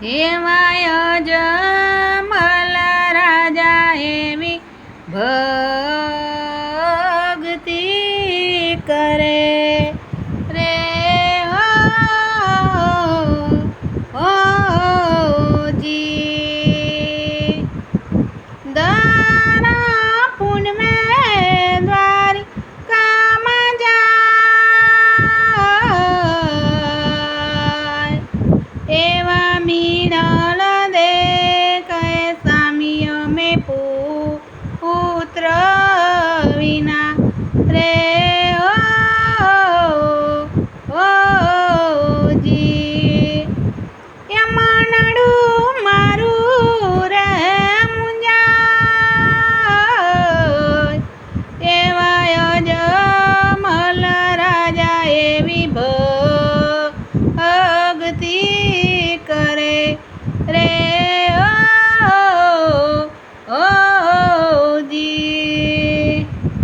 એવાય જ મલ રાજા એવી ભ પાત્ર વિના રે